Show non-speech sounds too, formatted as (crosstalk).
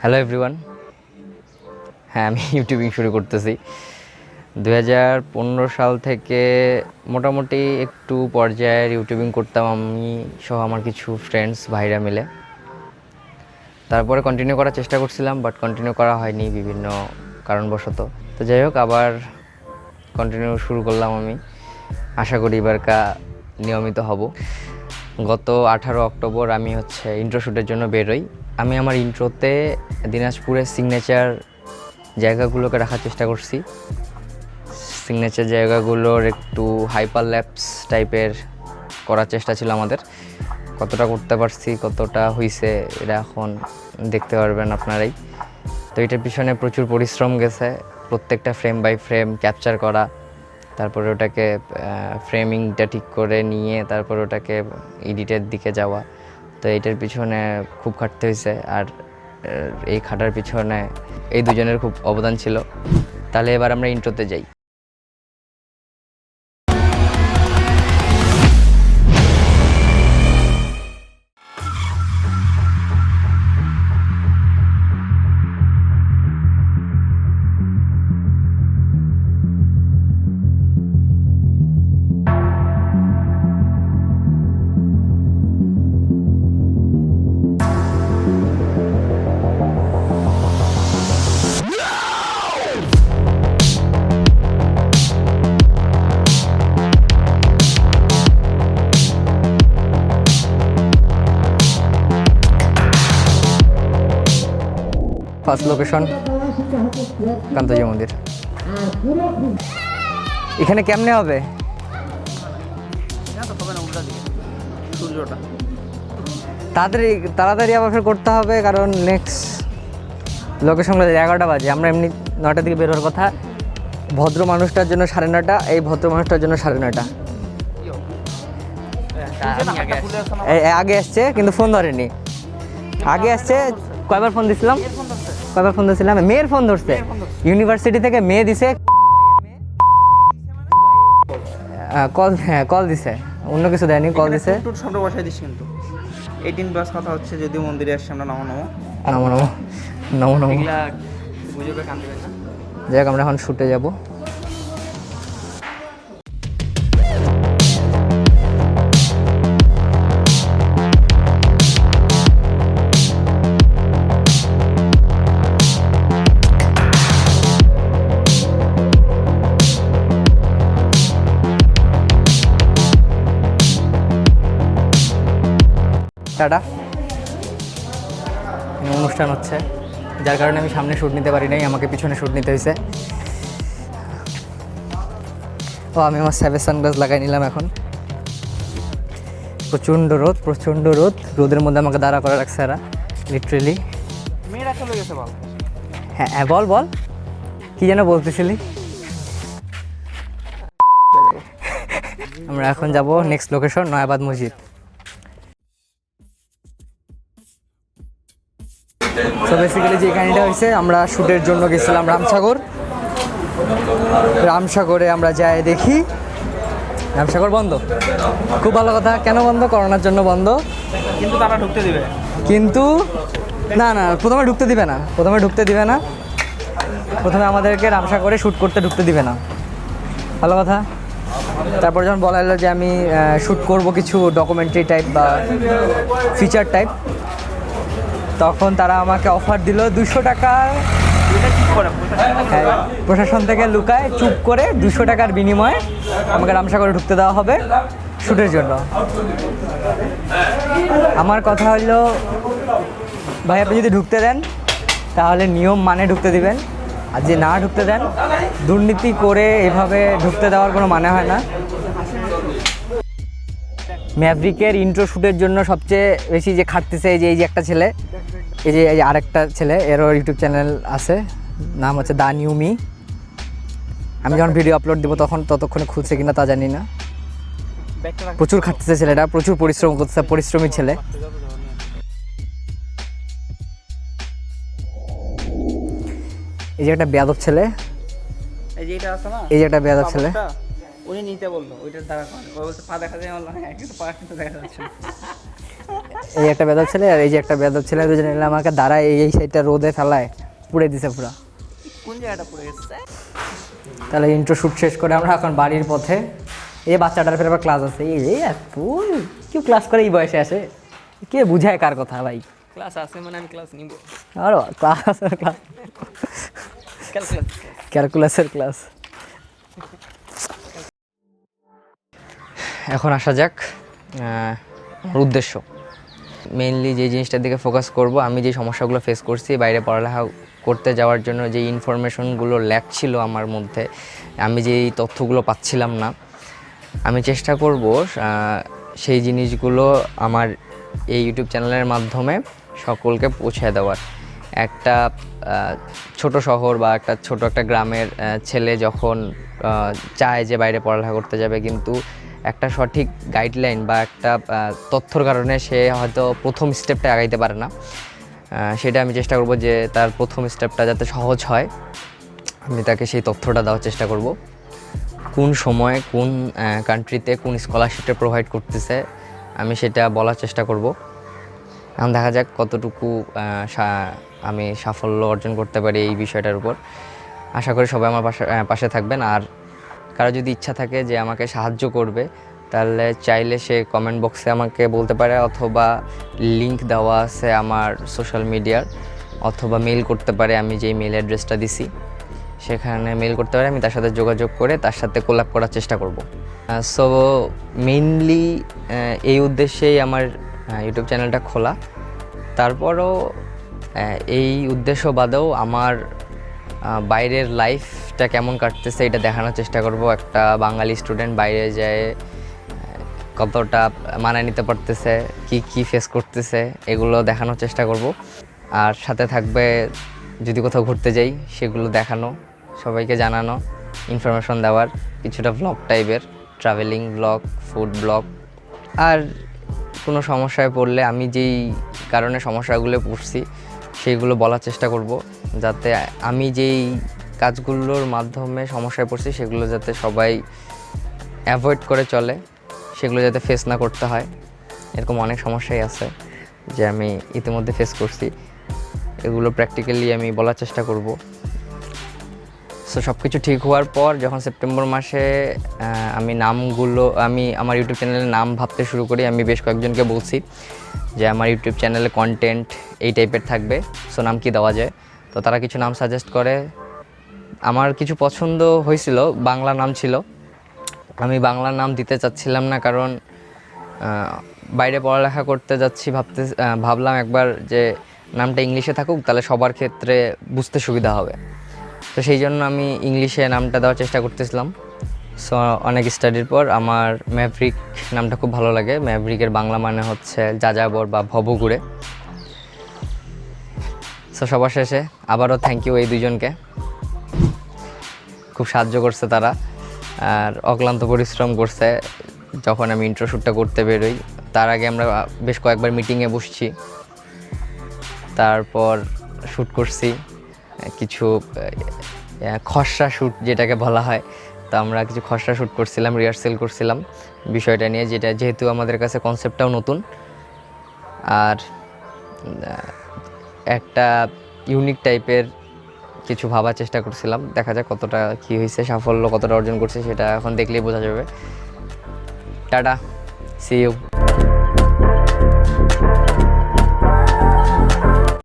Hello everyone হ্যাঁ আমি (laughs) YouTubing শুরু করতেছি। দু হাজার পনেরো সাল থেকে মোটামুটি একটু পর্যায়ের ইউটিউবিং করতাম আমি সহ আমার কিছু ফ্রেন্ডস ভাইরা মিলে। তারপরে কন্টিনিউ করার চেষ্টা করছিলাম বাট কন্টিনিউ করা হয়নি বিভিন্ন কারণবশত। তো যাই হোক, আবার কন্টিনিউ শুরু করলাম আমি। আশা করি এবারকা নিয়মিত হব। গত আঠারো অক্টোবর আমি হচ্ছে ইন্ট্রো শ্যুটের জন্য বেরোই। আমি আমার ইন্ট্রোতে দিনাজপুরের সিগনেচার জায়গাগুলোকে রাখার চেষ্টা করছি। সিগনেচার জায়গাগুলোর একটু হাইপার ল্যাপস টাইপের করার চেষ্টা ছিল আমাদের। কতটা করতে পারছি, কতটা হইছে, এটা এখন দেখতে পারবেন আপনারাই। তো এটার পিছনে প্রচুর পরিশ্রম গেছে, প্রত্যেকটা ফ্রেম বাই ফ্রেম ক্যাপচার করা, তারপরে ওটাকে ফ্রেমিংটা ঠিক করে নিয়ে, তারপরে ওটাকে এডিটের দিকে যাওয়া। তো এটার পিছনে খুব খাটতে হয়েছে আর এই খাটার পিছনে এই দুজনের খুব অবদান ছিল। তাহলে এবার আমরা ইন্ট্রোতে যাই। ফার্স্ট লোকেশন কান্তজি মন্দির। এখানে কেমনে হবে? তাড়াতাড়ি তাড়াতাড়ি আবার ফের করতে হবে কারণ নেক্সট লোকেশন এগারোটা বাজে। আমরা এমনি নটার দিকে বেরোর কথা। ভদ্র মানুষটার জন্য সাড়ে নটা এই ভদ্র মানুষটার জন্য সাড়ে নটা এই আগে আসছে। কিন্তু ফোন ধরেনি। আগে আসছে কয়বার ফোন দিছিলাম? কয়বার ফোন ধরছিলাম মেয়ের ফোন ধরছে। ইউনিভার্সিটি থেকে মেয়ে দিছে। কল হ্যাঁ কল দিছে। অন্য কিছু দেয়নি কল দিছে। শব্দ বসাই দিস কিন্তু। এইটিন প্লাস কথা হচ্ছে যদি মন্দিরে আসছে আমরা নমো নমো। নমো নমো। নমো নমো হোক আমরা এখন শুটে যাব। টাটা অনুষ্ঠান হচ্ছে। যার কারণে আমি সামনে শ্যুট নিতে পারি নাই আমাকে পিছনে শ্যুট নিতে হয়েছে ও আমি আমার স্যাভেজ সানগ্লাস লাগাই নিলাম এখন। প্রচণ্ড রোদ প্রচণ্ড রোদ। রোদের মধ্যে আমাকে দাঁড়া করে রাখছে এরা লিটারেলি মেয়েরা চলে গেছে বল। হ্যাঁ হ্যাঁ বল বল। কি যেন বলতেছিলি? (laughs) আমরা এখন যাব নেক্সট লোকেশন নয়াবাদ মসজিদ। বেসিক্যালি যে কাহিনিটা হয়েছে আমরা শ্যুটের জন্য গেছিলাম রামসাগর। রামসাগরে আমরা যাই দেখি। রামসাগর বন্ধ। খুব ভালো কথা। কেন বন্ধ? করোনার জন্য বন্ধ। কিন্তু তারা ঢুকতে দিবে। কিন্তু না না প্রথমে ঢুকতে দিবে না। প্রথমে ঢুকতে দিবে না। প্রথমে আমাদেরকে রামসাগরে শ্যুট করতে ঢুকতে দিবে না। ভালো কথা। তারপর যখন বলা হলো যে আমি শ্যুট করব কিছু ডকুমেন্টারি টাইপ বা ফিচার টাইপ তখন তারা আমাকে অফার দিল দুশো টাকার এটা কি করে হ্যাঁ, প্রশাসন থেকে লুকায় চুপ করে দুশো টাকার বিনিময়ে আমাকে রামসাগরে ঢুকতে দেওয়া হবে শ্যুটের জন্য। আমার কথা হলো ভাই আপনি যদি ঢুকতে দেন তাহলে নিয়ম মানে ঢুকতে দিবেন। আর যে না ঢুকতে দেন দুর্নীতি করে এভাবে ঢুকতে দেওয়ার কোনো মানে হয় না। ম্যাভরিকের ইন্ট্রো শ্যুটের জন্য সবচেয়ে বেশি যে খাটতেছে এই যে এই যে একটা ছেলে এই যে এই আরেকটা ছেলে এরও ইউটিউব চ্যানেল আছে নাম হচ্ছে দা নিউ মি। আমি যখন ভিডিও আপলোড দেবো তখন ততক্ষণে খুলছে কিনা তা জানি না। প্রচুর খাটতেছে ছেলেটা প্রচুর পরিশ্রম করতেছে পরিশ্রমী ছেলে। এই যে একটা বেয়াদব ছেলে। এই যে এটা আছে না? এই যে একটা বেয়াদব ছেলে। উনি নিতে বলল ওইটার দ্বারা করে ও বলছে পা দেখা যায় বললাম হ্যাঁ কিন্তু পা কিন্তু দেখা যাচ্ছে না। এই একটা বেদব ছেলে আর এই যে একটা বেদব ছেলে দুজনে মিলে আমাকে দাঁড়ায় এই এই সাইডটা রোদে ফেলায় পুড়ে দিছে পুরো। কোন জায়গাটা পড়ে গেছে? তাহলে ইন্ট্রো শ্যুট শেষ করে আমরা এখন বাড়ির পথে এই বাচ্চাটার ফের আবার ক্লাস আছে। এই এই এত কেউ ক্লাস করে এই বয়সে আসে? কে বুঝায় কার কথা ভাই? ক্লাস আছে মানে আমি ক্লাস নিব। আর ক্লাস ক্লাস ক্যালকুলাসের ক্লাস এখন আসা যাক আমার উদ্দেশ্য। মেইনলি যে জিনিসটার দিকে ফোকাস করব, আমি যে সমস্যাগুলো ফেস করছি, বাইরে পড়ালেখা করতে যাওয়ার জন্য যে ইনফরমেশনগুলো ল্যাক ছিল আমার মধ্যে, আমি যে এই তথ্যগুলো পাচ্ছিলাম না, আমি চেষ্টা করব সেই জিনিসগুলো আমার এই ইউটিউব চ্যানেলের মাধ্যমে সকলকে পৌঁছে দেওয়ার। একটা ছোট শহর বা একটা ছোট একটা গ্রামের ছেলে যখন চায় যে বাইরে পড়ালেখা করতে যাবে, কিন্তু একটা সঠিক গাইডলাইন বা একটা তথ্যর কারণে সে হয়তো প্রথম স্টেপটা আগাইতে পারে না। সেটা আমি চেষ্টা করব যে তার প্রথম স্টেপটা যাতে সহজ হয়। আমি তাকে সেই তথ্যটা দেওয়ার চেষ্টা করব। কোন সময়ে কোন কান্ট্রিতে কোন স্কলারশিপটা প্রোভাইড করতেছে, আমি সেটা বলার চেষ্টা করব। এখন দেখা যাক কতটুকু আমি সাফল্য অর্জন করতে পারি এই বিষয়টার উপর। আশা করি সবাই আমার পাশে পাশে থাকবেন। আর কারও যদি ইচ্ছা থাকে যে আমাকে সাহায্য করবে, তাহলে চাইলে সে কমেন্ট বক্সে আমাকে বলতে পারে অথবা লিংক দেওয়া আছে আমার সোশ্যাল মিডিয়ার অথবা মেল করতে পারে, আমি যেই মেল অ্যাড্রেসটা দিছি, সেখানে মেল করতে পারে, আমি তার সাথে যোগাযোগ করে তার সাথে কোলাপ করার চেষ্টা করব। সো মেইনলি এই উদ্দেশ্যেই আমার ইউটিউব চ্যানেলটা খোলা। তারপরও এই উদ্দেশ্য বাদেও আমার বাইরের লাইফটা কেমন কাটতেছে এটা দেখানোর চেষ্টা করব। একটা বাঙালি স্টুডেন্ট বাইরে যায়, কতটা মানায় নিতে পারতেছে, কি কি ফেস করতেছে, এগুলো দেখানোর চেষ্টা করব। আর সাথে থাকবে, যদি কোথাও ঘুরতে যাই, সেগুলো দেখানো, সবাইকে জানানো ইনফরমেশন দেওয়ার, কিছুটা ব্লগ টাইপের ট্রাভেলিং ব্লগ ফুড ব্লগ আর কোনো সমস্যায় পড়লে আমি যেই কারণে সমস্যাগুলো পড়ছি সেইগুলো বলার চেষ্টা করব। যাতে আমি যেই কাজগুলোর মাধ্যমে সমস্যায় পড়ছি, সেগুলো যাতে সবাই অ্যাভয়েড করে চলে, সেগুলো যাতে ফেস না করতে হয়। এরকম অনেক সমস্যাই আছে যে আমি ইতিমধ্যে ফেস করছি। এগুলো প্র্যাকটিক্যালি আমি বলার চেষ্টা করব। সো সব কিছু ঠিক হওয়ার পর যখন সেপ্টেম্বর মাসে আমি নামগুলো, আমি আমার ইউটিউব চ্যানেলের নাম ভাবতে শুরু করি, আমি বেশ কয়েকজনকে বলছি যে আমার ইউটিউব চ্যানেলে কন্টেন্ট এই টাইপের থাকবে। সো নাম কি দেওয়া যায়? তো তারা কিছু নাম সাজেস্ট করে। আমার কিছু পছন্দ হয়েছিল, বাংলা নাম ছিল। আমি বাংলা নাম দিতে চাচ্ছিলাম না কারণ বাইরে পড়ালেখা করতে যাচ্ছি, ভাবতে ভাবলাম একবার যে নামটা ইংলিশে থাকুক, তাহলে সবার ক্ষেত্রে বুঝতে সুবিধা হবে। তো সেই জন্য আমি ইংলিশে নামটা দেওয়ার চেষ্টা করতেছিলাম। সো অনেক স্টাডির পর আমার ম্যাভরিক নামটা খুব ভালো লাগে। ম্যাভরিকের বাংলা মানে হচ্ছে যাযাবর বা ভবঘুরে। সো সবার শেষে আবারও থ্যাংক ইউ এই দুজনকে খুব সাহায্য করছে তারা। আর অক্লান্ত পরিশ্রম করছে যখন আমি ইন্ট্রো শ্যুটটা করতে বেরোই। তার আগে আমরা বেশ কয়েকবার মিটিংয়ে বসছি। তারপর শ্যুট করছি। কিছু খসড়া শ্যুট যেটাকে বলা হয়। তো আমরা কিছু খসড়া শ্যুট করছিলাম রিহার্সেল করছিলাম বিষয়টা নিয়ে, যেটা যেহেতু আমাদের কাছে কনসেপ্টটাও নতুন। আর একটা ইউনিক টাইপের কিছু ভাবার চেষ্টা করছিলাম। দেখা যাক কতটা কী হয়েছে, সাফল্য কতটা অর্জন করছে, সেটা এখন দেখলেই বোঝা যাবে। Tata C you